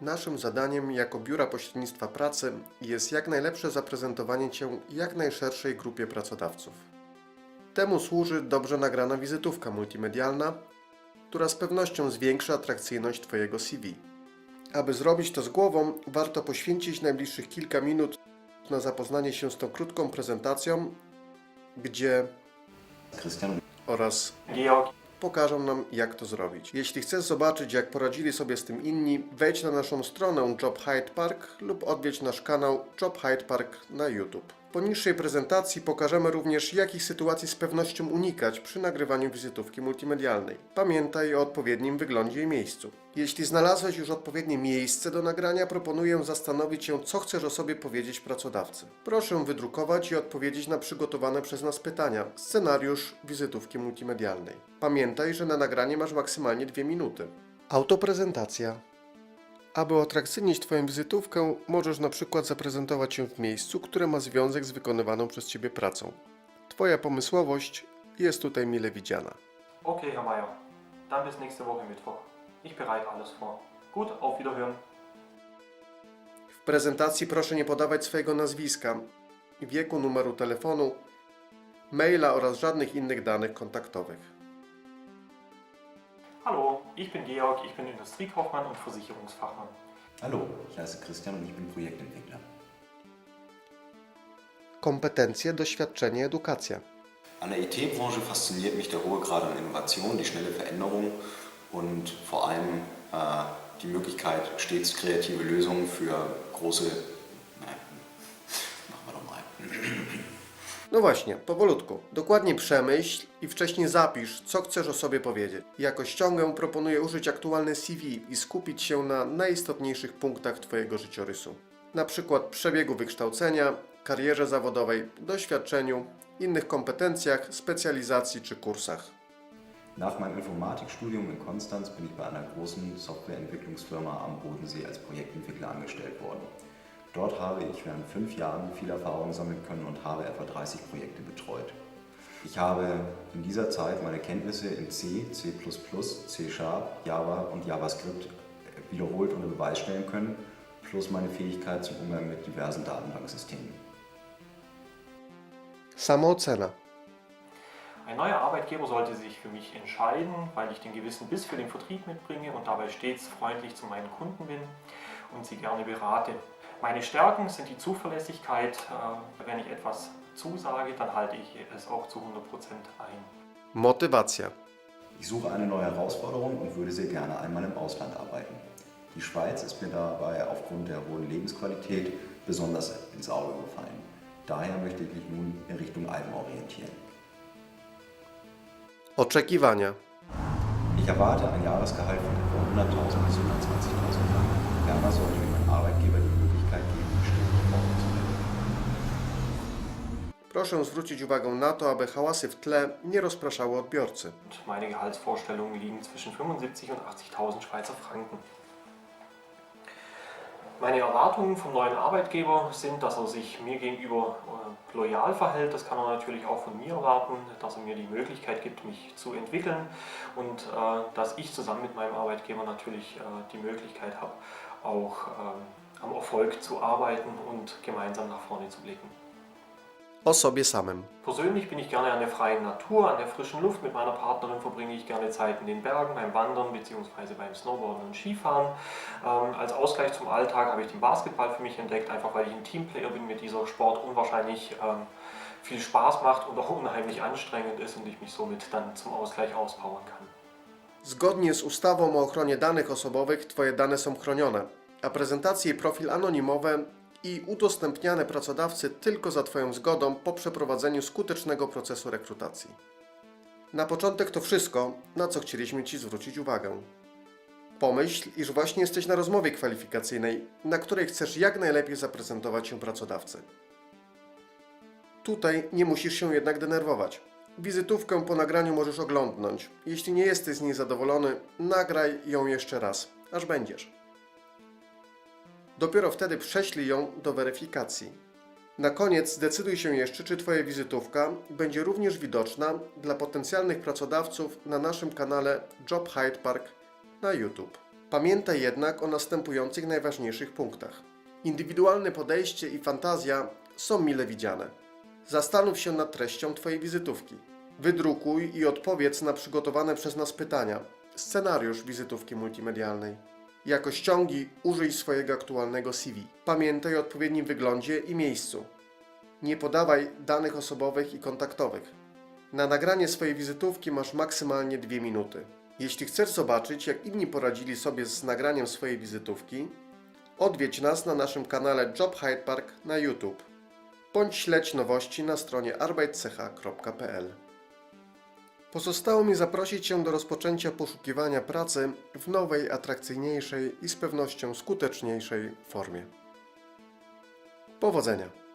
Naszym zadaniem jako Biura Pośrednictwa Pracy jest jak najlepsze zaprezentowanie Cię jak najszerszej grupie pracodawców. Temu służy dobrze nagrana wizytówka multimedialna, która z pewnością zwiększy atrakcyjność Twojego CV. Aby zrobić to z głową, warto poświęcić najbliższych kilka minut na zapoznanie się z tą krótką prezentacją, gdzie Christian, oraz Georg, pokażą nam, jak to zrobić. Jeśli chcesz zobaczyć, jak poradzili sobie z tym inni, wejdź na naszą stronę Job Hyde Park lub odwiedź nasz kanał Job Hyde Park na YouTube. W poniższej prezentacji pokażemy również, jakich sytuacji z pewnością unikać przy nagrywaniu wizytówki multimedialnej. Pamiętaj o odpowiednim wyglądzie i miejscu. Jeśli znalazłeś już odpowiednie miejsce do nagrania, proponuję zastanowić się, co chcesz o sobie powiedzieć pracodawcy. Proszę wydrukować i odpowiedzieć na przygotowane przez nas pytania. Scenariusz wizytówki multimedialnej. Pamiętaj, że na nagranie masz maksymalnie dwie minuty. Autoprezentacja. Aby atrakcyjnić Twoją wizytówkę, możesz na przykład zaprezentować się w miejscu, które ma związek z wykonywaną przez Ciebie pracą. Twoja pomysłowość jest tutaj mile widziana. okay, Herr Meier. Dann bis nächste Woche Mittwoch. Ich bereite alles vor. Gut, auf Wiederhören. W prezentacji proszę nie podawać swojego nazwiska, wieku, numeru telefonu, maila oraz żadnych innych danych kontaktowych. Ich bin Georg, ich bin Industriekaufmann und Versicherungsfachmann. hallo, ich heiße Christian und ich bin Projektentwickler. Kompetencje, doświadczenie, edukacja. An der IT-Branche fasziniert mich der hohe Grad an Innovation, die schnelle Veränderung und vor allem äh, die Möglichkeit, stets kreative Lösungen für große. No właśnie, powolutku. Dokładnie przemyśl i wcześniej zapisz, co chcesz o sobie powiedzieć. Jako ściągę proponuję użyć aktualne CV i skupić się na najistotniejszych punktach Twojego życiorysu. Na przykład przebiegu wykształcenia, karierze zawodowej, doświadczeniu, innych kompetencjach, specjalizacji czy kursach. Nach meinem Informatikstudium in Konstanz bin ich bei einer großen Softwareentwicklungsfirma am Bodensee als Projektentwickler angestellt worden. Dort habe ich während fünf Jahren viel Erfahrung sammeln können und habe etwa 30 Projekte betreut. Ich habe in dieser Zeit meine Kenntnisse in C, C++, C Sharp, Java und JavaScript wiederholt unter Beweis stellen können, plus meine Fähigkeit zum Umgang mit diversen Datenbanksystemen. Samoocena. Ein neuer Arbeitgeber sollte sich für mich entscheiden, weil ich den gewissen Biss für den Vertrieb mitbringe und dabei stets freundlich zu meinen Kunden bin und sie gerne berate. Meine Stärken sind die Zuverlässigkeit. Äh, Wenn ich etwas zusage, dann halte ich es auch zu 100% ein. Motywacja. Ich suche eine neue Herausforderung und würde sehr gerne einmal im Ausland arbeiten. Die Schweiz ist mir dabei aufgrund der hohen Lebensqualität besonders ins Auge gefallen. Daher möchte ich mich nun in Richtung Alpen orientieren. Oczekiwania. Ich erwarte ein Jahresgehalt von etwa 100.000 bis 120.000 Franken. Ferner sollte mir mein Arbeitgeber die Möglichkeit geben, die Stelle fortzusetzen. Proszę zwrócić uwagę na to, aby hałasy w tle nie rozpraszały odbiorcy. Meine Gehaltsvorstellungen liegen zwischen 75 und 80.000 Schweizer Franken. Meine Erwartungen vom neuen Arbeitgeber sind, dass er sich mir gegenüber äh, loyal verhält. Das kann er natürlich auch von mir erwarten, dass er mir die Möglichkeit gibt, mich zu entwickeln und äh, dass ich zusammen mit meinem Arbeitgeber natürlich äh, die Möglichkeit habe, auch ähm, am Erfolg zu arbeiten und gemeinsam nach vorne zu blicken. O sobie samym. Persönlich bin ich gerne an der freien Natur, an der frischen Luft. Mit meiner Partnerin verbringe ich gerne Zeit in den Bergen, beim Wandern bzw. beim Snowboarden und Skifahren. Ähm, als Ausgleich zum Alltag habe ich den Basketball für mich entdeckt, einfach weil ich ein Teamplayer bin, mir dieser Sport unwahrscheinlich ähm, viel Spaß macht und auch unheimlich anstrengend ist und ich mich somit dann zum Ausgleich auspowern kann. Zgodnie z ustawą o ochronie danych osobowych Twoje dane są chronione, a prezentacje i profil anonimowe i udostępniane pracodawcy tylko za Twoją zgodą po przeprowadzeniu skutecznego procesu rekrutacji. Na początek to wszystko, na co chcieliśmy Ci zwrócić uwagę. Pomyśl, iż właśnie jesteś na rozmowie kwalifikacyjnej, na której chcesz jak najlepiej zaprezentować się pracodawcy. Tutaj nie musisz się jednak denerwować. Wizytówkę po nagraniu możesz oglądnąć. Jeśli nie jesteś z niej zadowolony, nagraj ją jeszcze raz, aż będziesz. Dopiero wtedy prześlij ją do weryfikacji. Na koniec zdecyduj się jeszcze, czy Twoja wizytówka będzie również widoczna dla potencjalnych pracodawców na naszym kanale Job Hyde Park na YouTube. Pamiętaj jednak o następujących najważniejszych punktach. Indywidualne podejście i fantazja są mile widziane. Zastanów się nad treścią Twojej wizytówki. Wydrukuj i odpowiedz na przygotowane przez nas pytania. Scenariusz wizytówki multimedialnej. Jako ściągi użyj swojego aktualnego CV. Pamiętaj o odpowiednim wyglądzie i miejscu. Nie podawaj danych osobowych i kontaktowych. Na nagranie swojej wizytówki masz maksymalnie 2 minuty. Jeśli chcesz zobaczyć, jak inni poradzili sobie z nagraniem swojej wizytówki, odwiedź nas na naszym kanale Job Hyde Park na YouTube bądź śledź nowości na stronie arbeitcecha.pl. Pozostało mi zaprosić Cię do rozpoczęcia poszukiwania pracy w nowej, atrakcyjniejszej i z pewnością skuteczniejszej formie. Powodzenia!